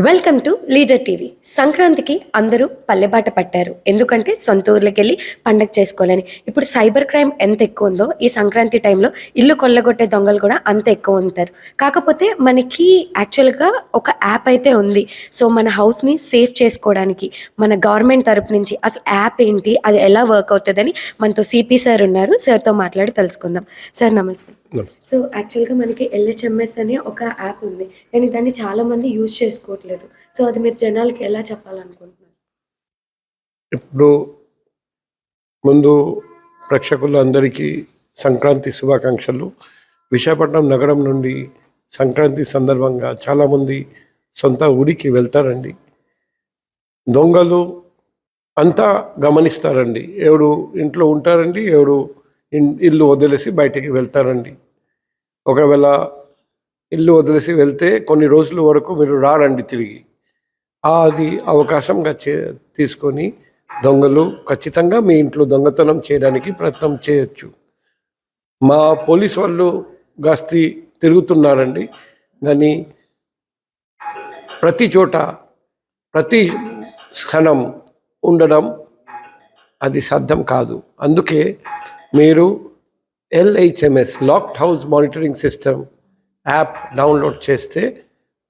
Welcome to leader TV. సంక్రాంతికి అందరూ పల్లెబాట పట్టారు. ఎందుకంటే సొంత ఊర్లోకి వెళ్ళి పండగ చేసుకోవాలని. ఇప్పుడు సైబర్ క్రైమ్ ఎంత ఎక్కువ ఉందో ఈ సంక్రాంతి టైంలో ఇల్లు కొల్లగొట్టే దొంగలు కూడా అంత ఎక్కువ ఉంటారు. కాకపోతే మనకి యాక్చువల్గా ఒక యాప్ అయితే ఉంది. సో మన హౌస్ని సేఫ్ చేసుకోవడానికి మన గవర్నమెంట్ తరపు నుంచి అసలు యాప్ ఏంటి అది ఎలా వర్క్ అవుతుందని మనతో సిపి సార్ ఉన్నారు. సార్తో మాట్లాడి తెలుసుకుందాం. సార్ నమస్తే. సో యాక్చువల్గా మనకి ఎల్హెచ్ఎంఎస్ అనే ఒక యాప్ ఉంది. కానీ దాన్ని చాలా మంది యూజ్ చేసుకోవట్లేదు. సో అది మీరు జనాలకి ఎలా చెప్పాలనుకుంటున్నారు? ఇప్పుడు ముందు ప్రేక్షకులు అందరికీ సంక్రాంతి శుభాకాంక్షలు. విశాఖపట్నం నగరం నుండి సంక్రాంతి సందర్భంగా చాలామంది సొంత ఊరికి వెళ్తారండి. దొంగలు అంతా గమనిస్తారండి. ఎవడు ఇంట్లో ఉంటారండి ఎవడు ఇల్లు వదిలేసి బయటికి వెళ్తారండి. ఒకవేళ ఇల్లు వదిలేసి వెళ్తే కొన్ని రోజుల వరకు మీరు రారండి తిరిగి. అది అవకాశంగా చే తీసుకొని దొంగలు ఖచ్చితంగా మీ ఇంట్లో దొంగతనం చేయడానికి ప్రయత్నం చేయొచ్చు. మా పోలీస్ వాళ్ళు గస్తీ తిరుగుతున్నారండి. కానీ ప్రతి చోట ప్రతి క్షణం ఉండడం అది సాధ్యం కాదు. అందుకే మీరు LHMS locked house monitoring system app download చేస్తే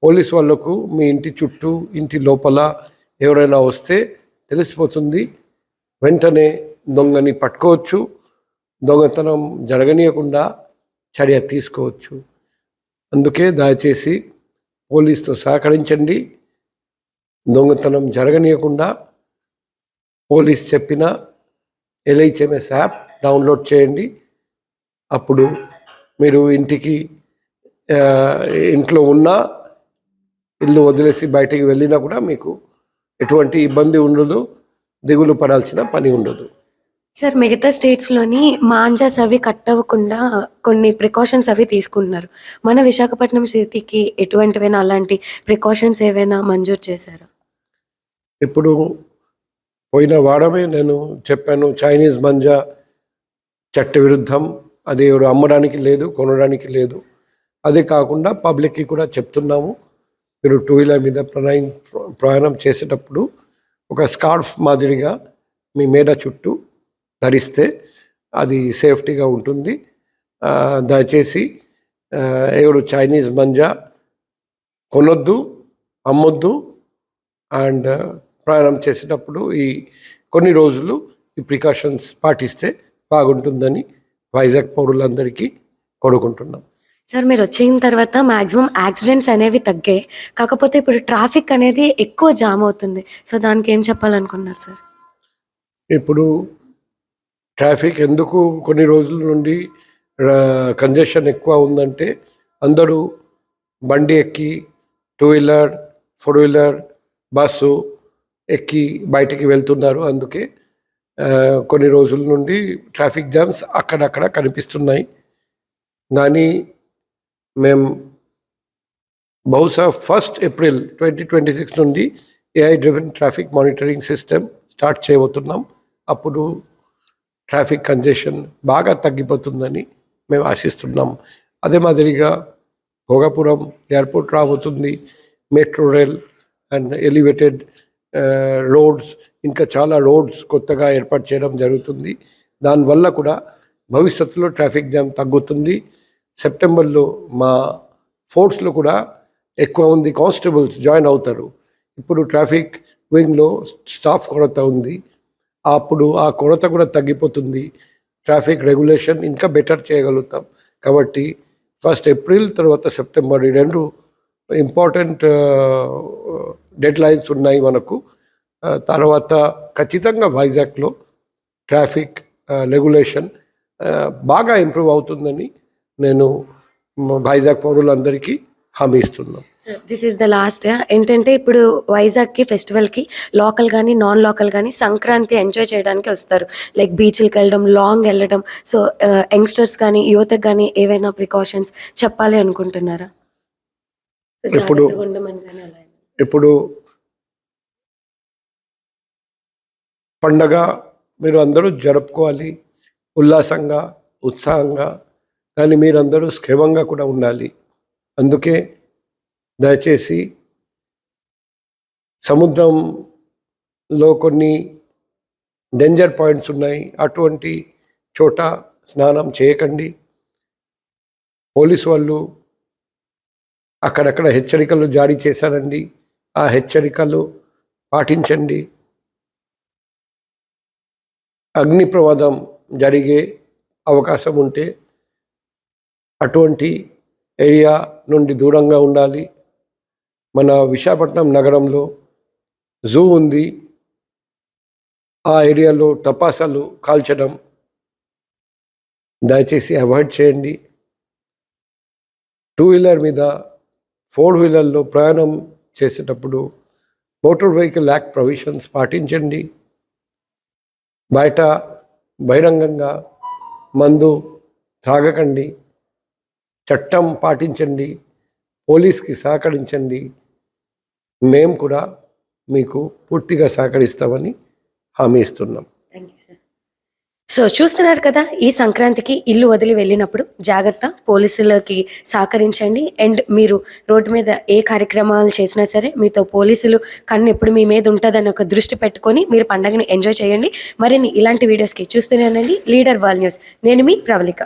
పోలీస్ వాళ్ళకు మీ ఇంటి చుట్టూ ఇంటి లోపల ఎవరైనా వస్తే తెలిసిపోతుంది. వెంటనే దొంగని పట్టుకోవచ్చు. దొంగతనం జరగనీయకుండా చర్య తీసుకోవచ్చు. అందుకే దయచేసి పోలీస్తో సహకరించండి. దొంగతనం జరగనీయకుండా పోలీస్ చెప్పిన ఎల్ఐచ్ఎంఎస్ యాప్ డౌన్లోడ్ చేయండి. అప్పుడు మీరు ఇంటికి ఇంట్లో ఉన్నా ఇల్లు వదిలేసి బయటికి వెళ్ళినా కూడా మీకు ఎటువంటి ఇబ్బంది ఉండదు దిగులు పడాల్సిన పని ఉండదు. సార్ మిగతా స్టేట్స్లోని మాంజాస్ అవి కట్ అవ్వకుండా కొన్ని ప్రికాషన్స్ అవి తీసుకుంటున్నారు. మన విశాఖపట్నం సిటీకి ఎటువంటివైనా అలాంటి ప్రికాషన్స్ ఏవైనా మంజూరు చేశారా? ఇప్పుడు పోయిన వారమే నేను చెప్పాను చైనీస్ మంజా చట్ట విరుద్ధం అది ఎవరు అమ్మడానికి లేదు కొనడానికి లేదు. అదే కాకుండా పబ్లిక్కి కూడా చెప్తున్నాము. మీరు టూ వీలర్ మీద ప్రయాణం ప్రయాణం చేసేటప్పుడు ఒక స్కార్ఫ్ మాదిరిగా మీ మేడ చుట్టూ ధరిస్తే అది సేఫ్టీగా ఉంటుంది. దయచేసి ఎవరు చైనీస్ మంజా కొనొద్దు అమ్మొద్దు. అండ్ ప్రయాణం చేసేటప్పుడు ఈ కొన్ని రోజులు ఈ ప్రికాషన్స్ పాటిస్తే బాగుంటుందని వైజాగ్ పౌరులందరికీ కోరుకుంటున్నాం. సార్ మీరు వచ్చిన తర్వాత మాక్సిమం యాక్సిడెంట్స్ అనేవి తగ్గాయి కాకపోతే ఇప్పుడు ట్రాఫిక్ అనేది ఎక్కువ జామ్ అవుతుంది. సో దానికి ఏం చెప్పాలనుకున్నారు సార్? ఇప్పుడు ట్రాఫిక్ ఎందుకు కొన్ని రోజుల నుండి కంజెషన్ ఎక్కువ ఉందంటే అందరూ బండి ఎక్కి two wheeler four wheeler bus ఎక్కి బయటికి వెళ్తున్నారు. అందుకే కొన్ని రోజుల నుండి ట్రాఫిక్ జామ్స్ అక్కడక్కడ కనిపిస్తున్నాయి. కానీ మేము బహుశా first April twenty twenty six నుండి AI driven traffic monitoring system start చేయబోతున్నాం. అప్పుడు ట్రాఫిక్ కంజెషన్ బాగా తగ్గిపోతుందని మేము ఆశిస్తున్నాం. అదే మాదిరిగా భోగాపురం ఎయిర్పోర్ట్ రాబోతుంది. Metro rail and elevated roads ఇంకా చాలా రోడ్స్ కొత్తగా ఏర్పాటు చేయడం జరుగుతుంది. దానివల్ల కూడా భవిష్యత్తులో ట్రాఫిక్ జామ్ తగ్గుతుంది. సెప్టెంబర్లో మా ఫోర్స్లో కూడా ఎక్కువ మంది కానిస్టేబుల్స్ జాయిన్ అవుతారు. ఇప్పుడు ట్రాఫిక్ వింగ్లో స్టాఫ్ కొరత ఉంది. అప్పుడు ఆ కొరత కూడా తగ్గిపోతుంది. ట్రాఫిక్ రెగ్యులేషన్ ఇంకా బెటర్ చేయగలుగుతాం. కాబట్టి ఫస్ట్ ఏప్రిల్ తర్వాత సెప్టెంబర్ ఈ రెండు ఇంపార్టెంట్ డెడ్ లైన్స్ ఉన్నాయి మనకు. తర్వాత ఖచ్చితంగా వైజాగ్లో ట్రాఫిక్ రెగ్యులేషన్ బాగా ఇంప్రూవ్ అవుతుందని నేను వైజాగ్ పౌరులందరికీ హామీ ఇస్తున్నాను దిస్ ఈస్ ద లాస్ట్ ఏంటంటే ఇప్పుడు వైజాగ్కి ఫెస్టివల్కి లోకల్ కానీ నాన్ లోకల్ కానీ సంక్రాంతి ఎంజాయ్ చేయడానికి వస్తారు. లైక్ బీచ్లకు వెళ్ళడం లాంగ్ వెళ్ళడం. సో యంగ్స్టర్స్ కానీ యువతకు కానీ ఏవైనా ప్రికాషన్స్ చెప్పాలి అనుకుంటున్నారా? ఇప్పుడు-? ఇప్పుడు పండగ మీరు అందరూ జరుపుకోవాలి. ఉల్లాసంగా ఉత్సాహంగా కానీ మీరందరూ క్షేమంగా కూడా ఉండాలి. అందుకే దయచేసి సముద్రంలో కొన్ని డేంజర్ పాయింట్స్ ఉన్నాయి. అటువంటి చోట స్నానం చేయకండి. పోలీసు వాళ్ళు అక్కడక్కడ హెచ్చరికలు జారీ చేశారండి. ఆ హెచ్చరికలు పాటించండి. అగ్ని ప్రమాదం జరిగే అవకాశం ఉంటే అటువంటి ఏరియా నుండి దూరంగా ఉండాలి. మన విశాఖపట్నం నగరంలో జూ ఉంది. ఆ ఏరియాలో టపాసాలు కాల్చడం దయచేసి అవాయిడ్ చేయండి. టూ వీలర్ మీద ఫోర్ వీలర్లో ప్రయాణం చేసేటప్పుడు మోటార్ వెహికల్ యాక్ట్ ప్రొవిషన్స్ పాటించండి. బయట బహిరంగంగా మందు త్రాగకండి. చట్టం పాటించండి పోలీస్కి సహకరించండి. మేము కూడా మీకు పూర్తిగా సహకరిస్తామని హామీ ఇస్తున్నాం. థ్యాంక్ యూ సార్ సో చూస్తున్నారు కదా ఈ సంక్రాంతికి ఇల్లు వదిలి వెళ్ళినప్పుడు జాగ్రత్త పోలీసులకి సహకరించండి. అండ్ మీరు రోడ్డు మీద ఏ కార్యక్రమాలు చేసినా సరే మీతో పోలీసులు కన్ను ఎప్పుడు మీ మీద ఉంటుందని ఒక దృష్టి పెట్టుకొని మీరు పండగని ఎంజాయ్ చేయండి. మరిన్ని ఇలాంటి వీడియోస్కి చూస్తూనే ఉండండి. Leader wall news. నేను మీ ప్రవళిక.